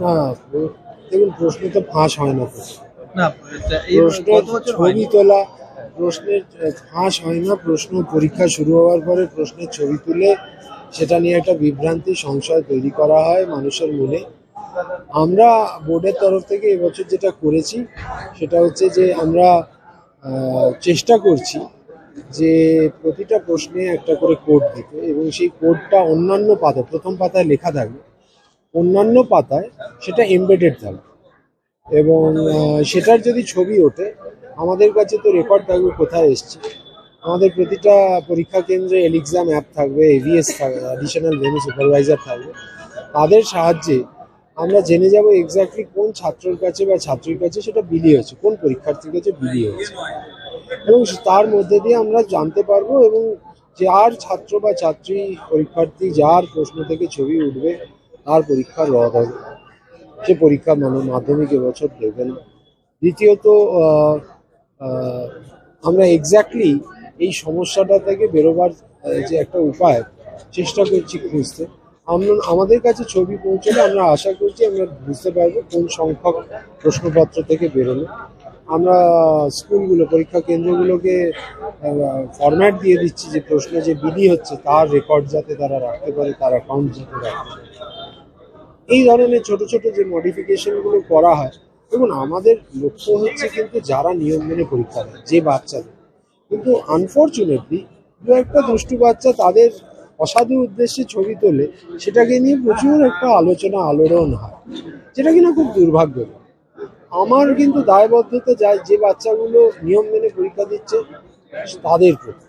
না দেখুন প্রশ্ন তো ফাঁস হয় না। না বছর ছবি তোলা প্রশ্নের ফাঁস হয় না প্রশ্ন পরীক্ষা শুরু হওয়ার পরে প্রশ্নের ছবি তুলে সেটা নিয়ে একটা বিভ্রান্তি সংশয় তৈরি করা হয় মানুষের মনে। আমরা বোর্ডের তরফ থেকে এবছর যেটা করেছি সেটা হচ্ছে যে আমরা চেষ্টা করছি যে প্রতিটা প্রশ্নে একটা করে কোড দিতে এবং সেই কোডটা অন্যান্য পাতায় প্রথম পাতায় লেখা থাকবে। অন্যান্য পাতায় সেটা এমবেডেড থাকবে এবং সেটার যদি ছবি ওঠে, আমাদের কাছে তো রেকর্ড থাকবে কোথায় এসছে। আমাদের প্রতিটা পরীক্ষা কেন্দ্রে এলিক্সাম অ্যাপ থাকবে এভিএস থাকবে অ্যাডিশনাল ভেনু সুপারভাইজার থাকবে। তাদের সাহায্যে আমরা জেনে যাব এক্স্যাক্টলি কোন ছাত্রের কাছে বা ছাত্রীর কাছে সেটা বিলি হয়েছে কোন পরীক্ষার্থীর কাছে বিলি হয়েছে এবং তার মধ্যে দিয়ে আমরা জানতে পারব এবং যার ছাত্র বা ছাত্রী, পরীক্ষার্থী, যার প্রশ্ন থেকে ছবি উঠবে তার পরীক্ষা রদ হবে সে পরীক্ষা মানে মাধ্যমিক এবছর দেবে না। দ্বিতীয়ত আমরা এক্স্যাক্টলি এই সমস্যাটা থেকে বেরোবার যে একটা উপায়, চেষ্টা করছি খুঁজতে। আমরা, আমাদের কাছে ছবি পৌঁছলে আমরা আশা করছি আমরা বুঝতে পারব কোন সংখ্যক প্রশ্নপত্র থেকে বেরোলো। আমরা স্কুলগুলো, পরীক্ষা কেন্দ্রগুলোকে ফরম্যাট দিয়ে দিচ্ছি যে প্রশ্ন যে বিধি হচ্ছে, তার রেকর্ড যাতে তারা রাখতে পারে, তার অ্যাকাউন্ট যাতে রাখতে পারে। এই ধরনের ছোট ছোট যে মডিফিকেশনগুলো করা হয়, দেখুন, আমাদের লক্ষ্য হচ্ছে কিন্তু যারা নিয়ম মেনে পরীক্ষা দেয়, যে বাচ্চাদের। কিন্তু আনফর্চুনেটলি দু একটা দুষ্টু বাচ্চা তাদের অসাধু উদ্দেশ্যে ছবি তোলে, সেটাকে নিয়ে প্রচুর একটা আলোচনা আলোড়ন হয়, যেটা কিনা খুব দুর্ভাগ্য আমার কিন্তু দায়বদ্ধতা যায় যে বাচ্চাগুলো নিয়ম মেনে পরীক্ষা দিচ্ছে, তাদের প্রতি।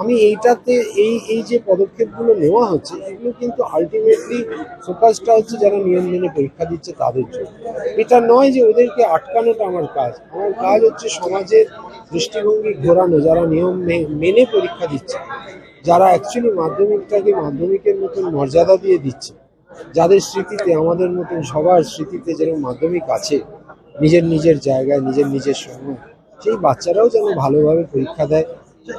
আমি এইটাতে, এই এই যে পদক্ষেপগুলো নেওয়া হচ্ছে, এগুলো কিন্তু আলটিমেটলি ফোকাসটা হচ্ছে যারা নিয়ম মেনে পরীক্ষা দিচ্ছে তাদের জন্য। এটা নয় যে ওদেরকে আটকানোটা আমার কাজ। আমার কাজ হচ্ছে সমাজের দৃষ্টিভঙ্গি ঘোরানো, যারা নিয়ম মেনে পরীক্ষা দিচ্ছে, যারা অ্যাকচুয়ালি মাধ্যমিকটাকে মাধ্যমিকের মতন মর্যাদা দিয়ে দিচ্ছে, যাদের স্মৃতিতে, আমাদের মতন সবার স্মৃতিতে যেরকম মাধ্যমিক আছে, নিজের নিজের জায়গায়, নিজের নিজের সময়, সেই বাচ্চারাও যেন ভালোভাবে পরীক্ষা দেয়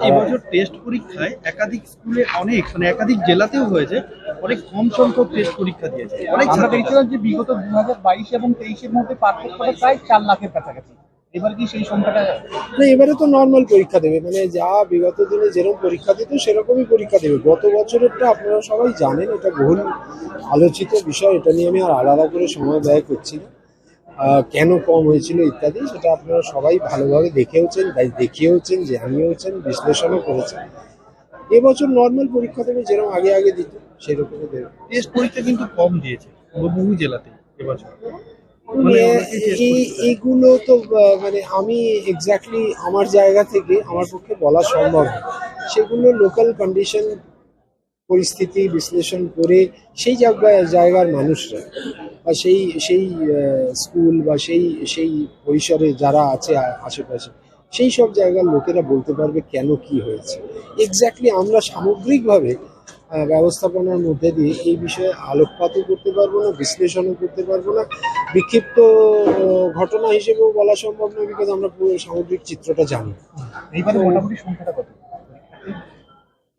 এবছর টেস্ট পরীক্ষায় একাধিক স্কুলে অনেক মানে একাধিক জেলাতেও হয়েছে অনেক কম সংখ্যক টেস্ট পরীক্ষা দিয়েছে। অনেক আমরা দেখছিলাম যে বিগত দু হাজার বাইশ এবং তেইশের মধ্যে পার্থক্যটা প্রায় চার লাখের কাছাকাছি। এবার কি সেই সংখ্যাটা না এবারে তো নর্মাল পরীক্ষা দেবে মানে যা বিগত দিনে যেরকম পরীক্ষা দিত সেরকমই পরীক্ষা দেবে। গত বছরেরটা আপনারা সবাই জানেন এটা বহুল আলোচিত বিষয় এটা নিয়ে আমি আর আলাদা করে সময় ব্যয় করছি না। কেন কম হয়েছিল ইত্যাদি সেটা আপনারা সবাই ভালোভাবে দেখেওছেন তাই দেখিয়েওছেন জানিয়েওছেন বিশ্লেষণও করেছেন। এবছর নর্মাল পরীক্ষা দেবে যেরকম আগে আগে দিত সেরকমই দেবে। টেস্ট পরীক্ষা কিন্তু কম দিয়েছে বহু জেলাতে এবছর। মানে মানে এইগুলো তো মানে আমি এক্স্যাক্টলি আমার জায়গা থেকে আমার পক্ষে বলা সম্ভব সেগুলো লোকাল কন্ডিশন পরিস্থিতি বিশ্লেষণ করে সেই জায়গায়, জায়গার মানুষরা বা সেই সেই স্কুল বা সেই সেই পরিসরে যারা আছে আশেপাশে, সেই সব জায়গার লোকেরা বলতে পারবে কেন কি হয়েছে। এক্স্যাক্টলি আমরা সামগ্রিকভাবে ব্যবস্থাপনার মধ্যে দিয়ে এই বিষয়ে আলোকপাতও করতে পারব না, বিশ্লেষণও করতে পারব না। বিক্ষিপ্ত ঘটনা হিসেবেও বলা সম্ভব নয় বিকজ আমরা পুরো সামগ্রিক চিত্রটা জানি। এইবারে মোটামুটি সংখ্যাটা কত?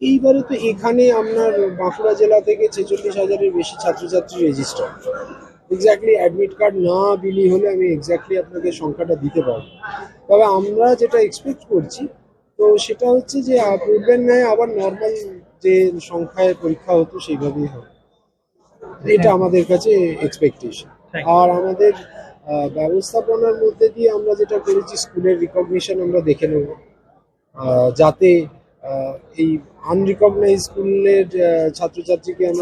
এইবারে তো এখানে আপনার বাঁকুড়া জেলা থেকে ছেচল্লিশ হাজারের বেশি ছাত্রছাত্রী রেজিস্টার এক্স্যাক্টলি অ্যাডমিট কার্ড না বিলি হলে আমি এক্স্যাক্টলি আপনাকে সংখ্যাটা দিতে পারব। তবে আমরা যেটা এক্সপেক্ট করছি তো সেটা হচ্ছে যে পূর্বের ন্যায় আবার নর্মাল যে সংখ্যায় পরীক্ষা হতো সেইভাবেই হবে। এটা আমাদের কাছে এক্সপেকটেশন আর আমাদের ব্যবস্থাপনার মধ্যে দিয়ে আমরা যেটা করেছি স্কুলের রিকগনিশন আমরা দেখে নেব। যাতে এই আনরিকগনাইজ স্কুলের ছাত্রছাত্রীকে আমরা